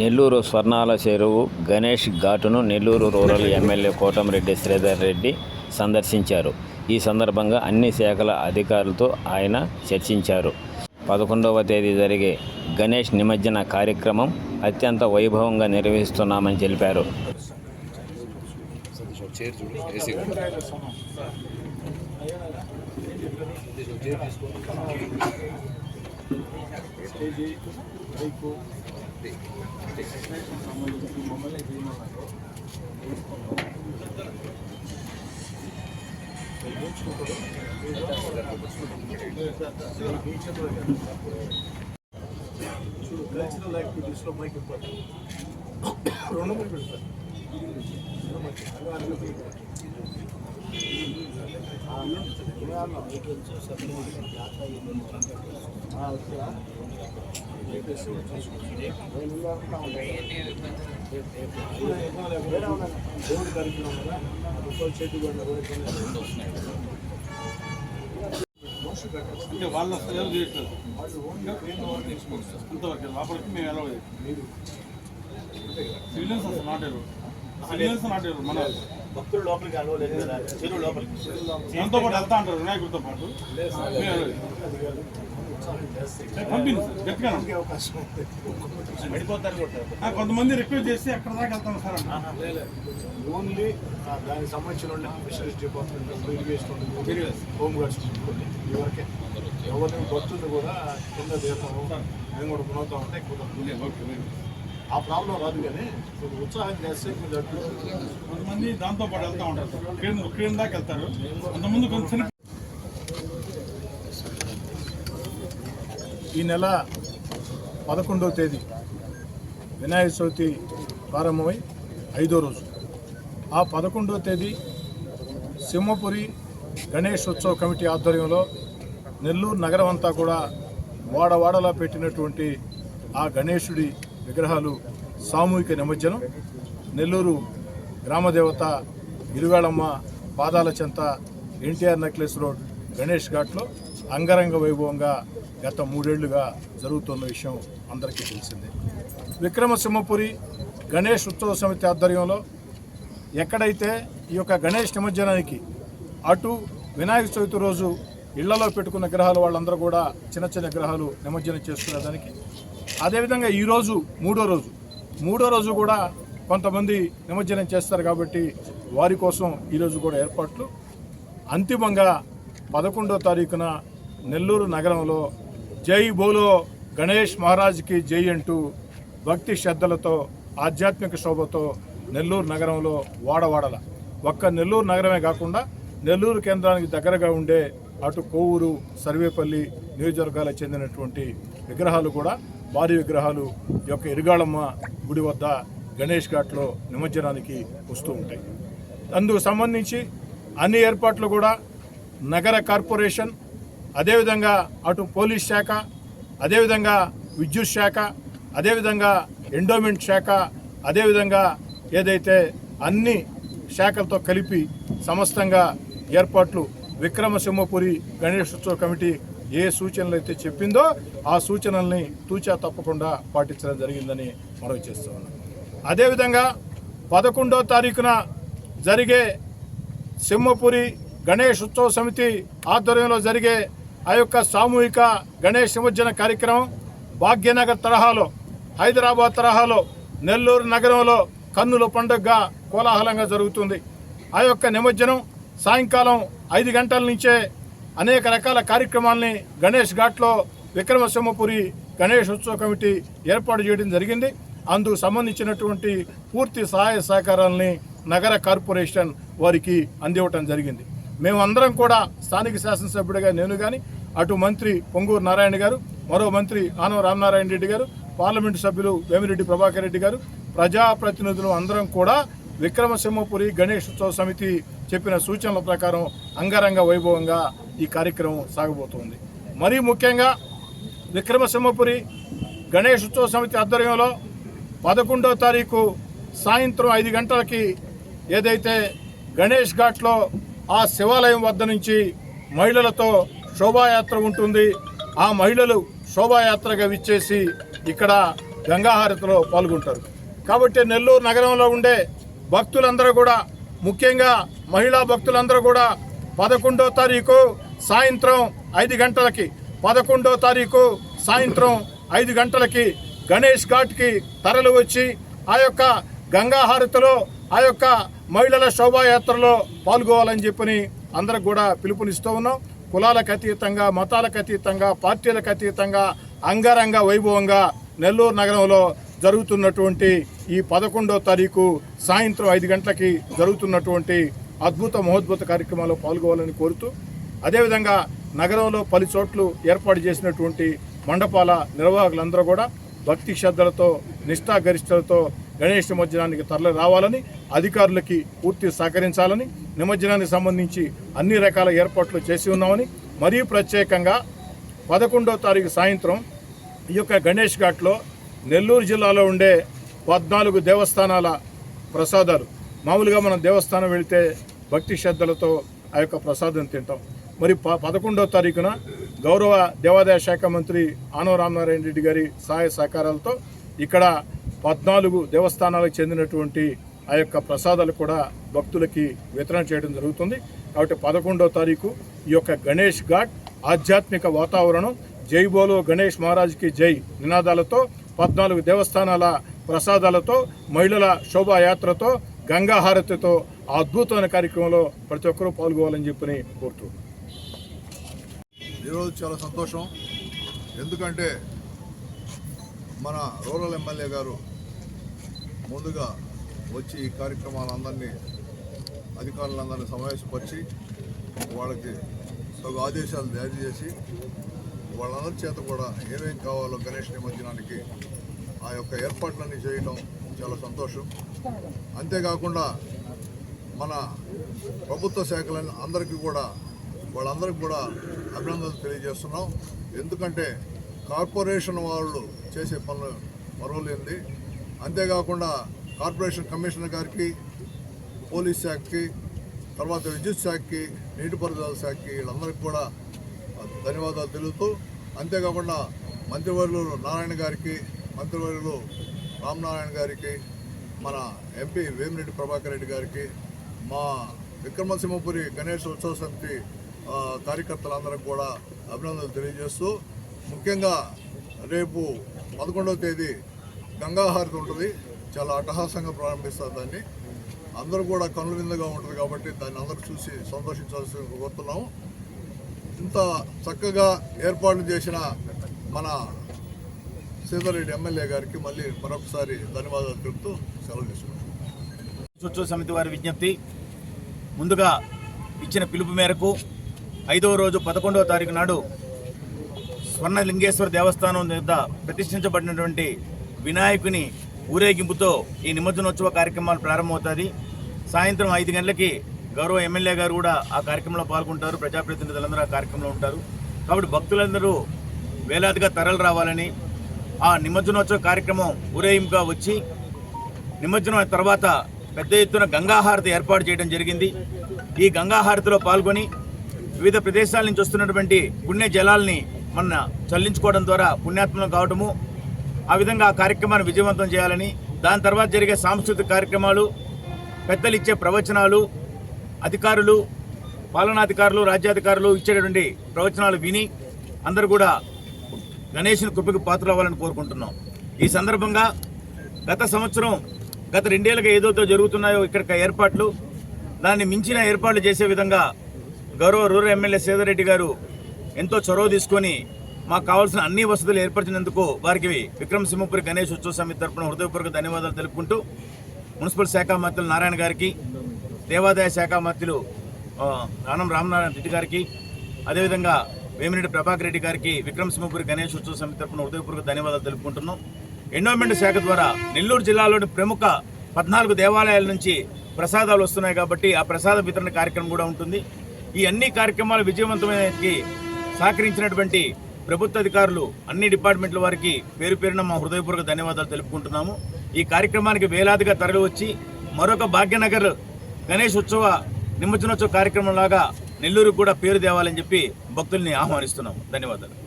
నెల్లూరు స్వర్ణాల చెరువు గణేష్ ఘాటును Nellore rural MLA Kotamreddy Sridhar Reddy సందర్శించారు. ఈ సందర్భంగా అన్ని శాఖల అధికారులతో ఆయన చర్చించారు. పదకొండవ తేదీ జరిగే గణేష్ నిమజ్జన కార్యక్రమం అత్యంత వైభవంగా నిర్వహిస్తున్నామని తెలిపారు. చైర్ చూడు ఏసీ కల్చరల్ యాక్టివిటీస్లో మైక్ ఇంపార్టెంట్ రెండు మైక్ పెడతారు దేవుడి కార్యక్రమం కదా ఒక్కో చేతి అంటే వాళ్ళ సేవలు చేయట్లేదు అంతవరకు లోపలికి మేము ఎలా సివిలియన్స్ అసలు నాటారు సివిలియన్స్ నాటారు మన. భక్తులు లోపలికి అలవలేదు కదా చెరువు లోపలికి. దాంతో పాటు వెళ్తా అంటారు వినాయకుడితో పాటు. పంపింది సార్ గట్టిగా కొంతమంది రిక్వెస్ట్ చేసి ఎక్కడ దాకా వెళ్తాను సార్ ఓన్లీ ఆ, దానికి సంబంధించిన fisheries department irrigation home guards ఇవరకే ఎవరిని భక్తులు కూడా కింద దీపం మేము కూడా కొనవుతా ఉంటే ఆ ప్రాబ్లం రాదు కానీ కొంచెం ఉత్సాహం చేస్తే కొంతమంది దాంతో పాటు వెళ్తా ఉంటారు సార్. క్రీడ క్రీడ దాకా వెళ్తారు. అంతకుముందు కొంచెం ఈ నెల పదకొండవ తేదీ వినాయక చవితి ప్రారంభమై ఐదో రోజు. ఆ పదకొండవ తేదీ సింహపురి గణేష్ ఉత్సవ కమిటీ ఆధ్వర్యంలో నెల్లూరు నగరం అంతా కూడా వాడవాడలా పెట్టినటువంటి ఆ గణేశుడి విగ్రహాలు సామూహిక నిమజ్జనం. నెల్లూరు గ్రామదేవత ఇరువేళమ్మ పాదాల చెంత ఎన్టీఆర్ నెక్లెస్ రోడ్ గణేష్ ఘాట్లో అంగరంగ వైభవంగా గత మూడేళ్ళుగా జరుగుతున్న విషయం అందరికీ తెలిసిందే. విక్రమసింహపురి గణేష్ ఉత్సవ సమితి ఆధ్వర్యంలో ఎక్కడైతే ఈ యొక్క గణేష్ నిమజ్జనానికి అటు వినాయక చవితి రోజు ఇళ్ళలో పెట్టుకున్న గ్రహాలు వాళ్ళందరూ కూడా చిన్న చిన్న గ్రహాలు నిమజ్జనం చేసుకునే దానికి. అదేవిధంగా ఈరోజు మూడో రోజు మూడో రోజు కూడా కొంతమంది నిమజ్జనం చేస్తారు కాబట్టి వారి కోసం ఈరోజు కూడా ఏర్పాట్లు. అంతిమంగా పదకొండో తారీఖున నెల్లూరు నగరంలో జై బోలో గణేష్ మహారాజ్కి జై అంటూ భక్తి శ్రద్ధలతో ఆధ్యాత్మిక శోభతో నెల్లూరు నగరంలో వాడవాడల ఒక్క నెల్లూరు నగరమే కాకుండా నెల్లూరు కేంద్రానికి దగ్గరగా ఉండే అటు కోవూరు సర్వేపల్లి నియోజకవర్గాలకు చెందినటువంటి విగ్రహాలు కూడా భారీ విగ్రహాలు ఈ యొక్క ఇరుగాళమ్మ గుడి వద్ద గణేష్ ఘాట్లో నిమజ్జనానికి వస్తూ ఉంటాయి. అందుకు సంబంధించి అన్ని ఏర్పాట్లు కూడా నగర కార్పొరేషన్ అదేవిధంగా అటు పోలీస్ శాఖ అదేవిధంగా విద్యుత్ శాఖ అదేవిధంగా ఎండోమెంట్ శాఖ అదేవిధంగా ఏదైతే అన్ని శాఖలతో కలిపి సమస్తంగా ఏర్పాట్లు విక్రమసింహపురి గణేశోత్సవ కమిటీ ఏ సూచనలు అయితే చెప్పిందో ఆ సూచనల్ని తూచా తప్పకుండా పాటించడం జరిగిందని మనవి చేస్తూ ఉన్నాం. అదేవిధంగా పదకొండో తారీఖున జరిగే సింహపురి గణేష్ ఉత్సవ సమితి ఆధ్వర్యంలో జరిగే ఆ యొక్క సామూహిక గణేష్ నిమజ్జన కార్యక్రమం భాగ్యనగర్ తరహాలో హైదరాబాద్ తరహాలో నెల్లూరు నగరంలో కన్నుల పండుగగా కోలాహలంగా జరుగుతుంది. ఆ యొక్క నిమజ్జనం సాయంకాలం ఐదు గంటల నుంచే అనేక రకాల కార్యక్రమాల్ని గణేష్ ఘాట్లో విక్రమసింహపురి గణేష్ ఉత్సవ కమిటీ ఏర్పాటు చేయడం జరిగింది. అందుకు సంబంధించినటువంటి పూర్తి సహాయ సహకారాలని నగర కార్పొరేషన్ వారికి అందివ్వటం జరిగింది. మేమందరం కూడా స్థానిక శాసనసభ్యుడిగా నేను కానీ అటు మంత్రి పొంగూరు నారాయణ గారు మరో మంత్రి ఆనవ రామనారాయణ రెడ్డి గారు పార్లమెంటు సభ్యులు వేమిరెడ్డి ప్రభాకర్ రెడ్డి గారు ప్రజాప్రతినిధులు అందరం కూడా విక్రమసింహపురి గణేష్ ఉత్సవ సమితి చెప్పిన సూచనల ప్రకారం అంగరంగ వైభవంగా ఈ కార్యక్రమం సాగబోతోంది. మరీ ముఖ్యంగా విక్రమసింహపురి గణేష్ ఉత్సవ సమితి ఆధ్వర్యంలో పదకొండవ తారీఖు సాయంత్రం ఐదు గంటలకి ఏదైతే గణేష్ ఘాట్లో ఆ శివాలయం వద్ద నుంచి మహిళలతో శోభాయాత్ర ఉంటుంది. ఆ మహిళలు శోభాయాత్రగా విచ్చేసి ఇక్కడ గంగాహారతిలో పాల్గొంటారు. కాబట్టి నెల్లూరు నగరంలో ఉండే భక్తులందరూ కూడా ముఖ్యంగా మహిళా భక్తులందరూ కూడా పదకొండో తారీఖు సాయంత్రం ఐదు గంటలకి పదకొండో తారీఖు సాయంత్రం ఐదు గంటలకి గణేష్ ఘాట్కి తరలి వచ్చి ఆ యొక్క గంగాహారతిలో ఆ యొక్క మహిళల శోభాయాత్రలో పాల్గొవాలని చెప్పని అందరికి కూడా పిలుపునిస్తూ ఉన్నాం. కులాలకు అతీతంగా మతాలకు అతీతంగా పార్టీలకు అతీతంగా అంగరంగ వైభవంగా నెల్లూరు నగరంలో జరుగుతున్నటువంటి ఈ పదకొండో తారీఖు సాయంత్రం ఐదు గంటలకి జరుగుతున్నటువంటి అద్భుత మహోద్భుత కార్యక్రమాల్లో పాల్గొవాలని కోరుతూ అదేవిధంగా నగరంలో పలు చోట్లు ఏర్పాటు చేసినటువంటి మండపాల నిర్వాహకులందరూ కూడా భక్తి శ్రద్ధలతో నిష్ఠాగరిష్టలతో గణేష్ నిమజ్జనానికి తరలి రావాలని అధికారులకి పూర్తి సహకరించాలని నిమజ్జనానికి సంబంధించి అన్ని రకాల ఏర్పాట్లు చేసి ఉన్నామని మరీ ప్రత్యేకంగా పదకొండో తారీఖు సాయంత్రం ఈ యొక్క గణేష్ ఘాట్లో నెల్లూరు జిల్లాలో ఉండే పద్నాలుగు దేవస్థానాల ప్రసాదాలు. మామూలుగా మనం దేవస్థానం వెళితే భక్తి శ్రద్ధలతో ఆ యొక్క ప్రసాదం తింటాం. మరి ప పదకొండో తారీఖున గౌరవ దేవాదాయ శాఖ మంత్రి ఆనవ రామనారాయణ రెడ్డి గారి సహాయ సహకారాలతో ఇక్కడ పద్నాలుగు దేవస్థానాలకు చెందినటువంటి ఆ యొక్క ప్రసాదాలు కూడా భక్తులకి వితరణ చేయడం జరుగుతుంది. కాబట్టి పదకొండో తారీఖు ఈ యొక్క గణేష్ ఘాట్ ఆధ్యాత్మిక వాతావరణం. జై బోలో గణేష్ మహారాజ్కి జై నినాదాలతో పద్నాలుగు దేవస్థానాల ప్రసాదాలతో మహిళల శోభాయాత్రతో గంగాహారతితో ఆ అద్భుతమైన కార్యక్రమంలో ప్రతి ఒక్కరూ పాల్గొవాలని చెప్పని కోరుతున్నాను ఈరోజు చాలా సంతోషం. ఎందుకంటే మన రూరల్ ఎమ్మెల్యే గారు ముందుగా వచ్చి ఈ కార్యక్రమాలందరినీ అధికారులందరినీ సమావేశపరిచి వాళ్ళకి తగు ఆదేశాలు జారీ చేసి వాళ్ళందరి చేత కూడా ఏమేం కావాలో గణేష్ నిమజ్జనానికి ఆ యొక్క ఏర్పాట్లన్నీ చేయడం చాలా సంతోషం. అంతేకాకుండా మన ప్రభుత్వ శాఖలని అందరికీ కూడా వాళ్ళందరికీ కూడా అభినందనలు తెలియజేస్తున్నాం. ఎందుకంటే కార్పొరేషన్ వాళ్ళు చేసే పనులు మరవలేనిది. అంతేకాకుండా కార్పొరేషన్ కమిషనర్ గారికి పోలీస్ శాఖకి తర్వాత విద్యుత్ శాఖకి నీటిపారుదల శాఖకి వీళ్ళందరికీ కూడా ధన్యవాదాలు తెలుపుతూ అంతేకాకుండా మంత్రివర్యులు నారాయణ గారికి మంత్రివర్యులు రామనారాయణ గారికి మన ఎంపీ వేమిరెడ్డి ప్రభాకర్ రెడ్డి గారికి మా విక్రమసింహపురి గణేష్ ఉత్సవ సమితి ఆ, కార్యకర్తలందరికీ కూడా అభినందనలు తెలియజేస్తూ ముఖ్యంగా రేపు పదకొండవ తేదీ గంగాహారతి ఉంటుంది. చాలా అట్టహాసంగా ప్రారంభిస్తారు దాన్ని. అందరూ కూడా కనుల విందుగా ఉంటుంది కాబట్టి దాన్ని అందరూ చూసి సంతోషించాల్సి కోరుతున్నాము. ఇంత చక్కగా ఏర్పాట్లు చేసిన మన సీతారెడ్డి ఎమ్మెల్యే గారికి మళ్ళీ మరొకసారి ధన్యవాదాలు తెలుపుతూ సెలవు తీసుకుంటాం చుట్టూ సమితి వారి విజ్ఞప్తి ముందుగా ఇచ్చిన పిలుపు మేరకు ఐదవ రోజు పదకొండవ తారీఖు నాడు స్వర్ణలింగేశ్వర దేవస్థానం వద్ద ప్రతిష్ఠించబడినటువంటి వినాయకుని ఊరేగింపుతో ఈ నిమజ్జనోత్సవ కార్యక్రమాలు ప్రారంభమవుతుంది సాయంత్రం ఐదు గంటలకి గౌరవ ఎమ్మెల్యే గారు కూడా ఆ కార్యక్రమంలో పాల్గొంటారు. ప్రజాప్రతినిధులందరూ ఆ కార్యక్రమంలో ఉంటారు. కాబట్టి భక్తులందరూ వేలాదిగా తరలి రావాలని ఆ నిమజ్జనోత్సవ కార్యక్రమం ఊరేగింపుగా వచ్చి నిమజ్జనం తర్వాత పెద్ద ఎత్తున గంగాహారతి ఏర్పాటు చేయడం జరిగింది. ఈ గంగాహారతిలో పాల్గొని వివిధ ప్రదేశాల నుంచి వస్తున్నటువంటి పుణ్య జలాల్ని మన చల్లించుకోవడం ద్వారా పుణ్యాత్మలం కావడము ఆ విధంగా ఆ కార్యక్రమాన్ని విజయవంతం చేయాలని దాని తర్వాత జరిగే సాంస్కృతిక కార్యక్రమాలు పెద్దలు ఇచ్చే ప్రవచనాలు అధికారులు పాలనాధికారులు రాజ్యాధికారులు ఇచ్చేటటువంటి ప్రవచనాలు విని అందరూ కూడా గణేష్ని కృపకి పాత్ర అవ్వాలని కోరుకుంటున్నాం. ఈ సందర్భంగా గత సంవత్సరం గత రెండేళ్ళగా ఏదోతో జరుగుతున్నాయో ఇక్కడ ఏర్పాట్లు దాన్ని మించిన ఏర్పాట్లు చేసే విధంగా గౌరవ రూరల్ ఎమ్మెల్యే సేదరెడ్డి గారు ఎంతో చొరవ తీసుకొని మాకు కావాల్సిన అన్ని వసతులు ఏర్పరిచినందుకు వారికి విక్రమ్ సింహపురి గణేష్ ఉత్సవ సమితి తరపున హృదయపూర్వక ధన్యవాదాలు తెలుపుకుంటూ మున్సిపల్ శాఖ మంత్రులు నారాయణ గారికి దేవాదాయ శాఖ మంత్రులు ఆనం రామనారాయణ రెడ్డి గారికి అదేవిధంగా వేమిరెడ్డి ప్రభాకర్ రెడ్డి గారికి విక్రమ్ సింహపురి గణేష్ ఉత్సవ సమితి తరపున హృదయపూర్వక ధన్యవాదాలు తెలుపుకుంటున్నాం. ఎండోమెంట్ శాఖ ద్వారా నెల్లూరు జిల్లాలోని ప్రముఖ పద్నాలుగు దేవాలయాల నుంచి ప్రసాదాలు వస్తున్నాయి కాబట్టి ఆ ప్రసాద వితరణ కార్యక్రమం కూడా ఉంటుంది. ఈ అన్ని కార్యక్రమాలు విజయవంతమైనకి సహకరించినటువంటి ప్రభుత్వ అధికారులు అన్ని డిపార్ట్మెంట్ల వారికి పేరు పేరున మా హృదయపూర్వక ధన్యవాదాలు తెలుపుకుంటున్నాము. ఈ కార్యక్రమానికి వేలాదిగా తరలి వచ్చి మరొక భాగ్యనగర్ గణేష్ ఉత్సవ నిమజ్జనోత్సవ కార్యక్రమం లాగా నెల్లూరుకు కూడా పేరు తేవాలని చెప్పి భక్తుల్ని ఆహ్వానిస్తున్నాము. ధన్యవాదాలు.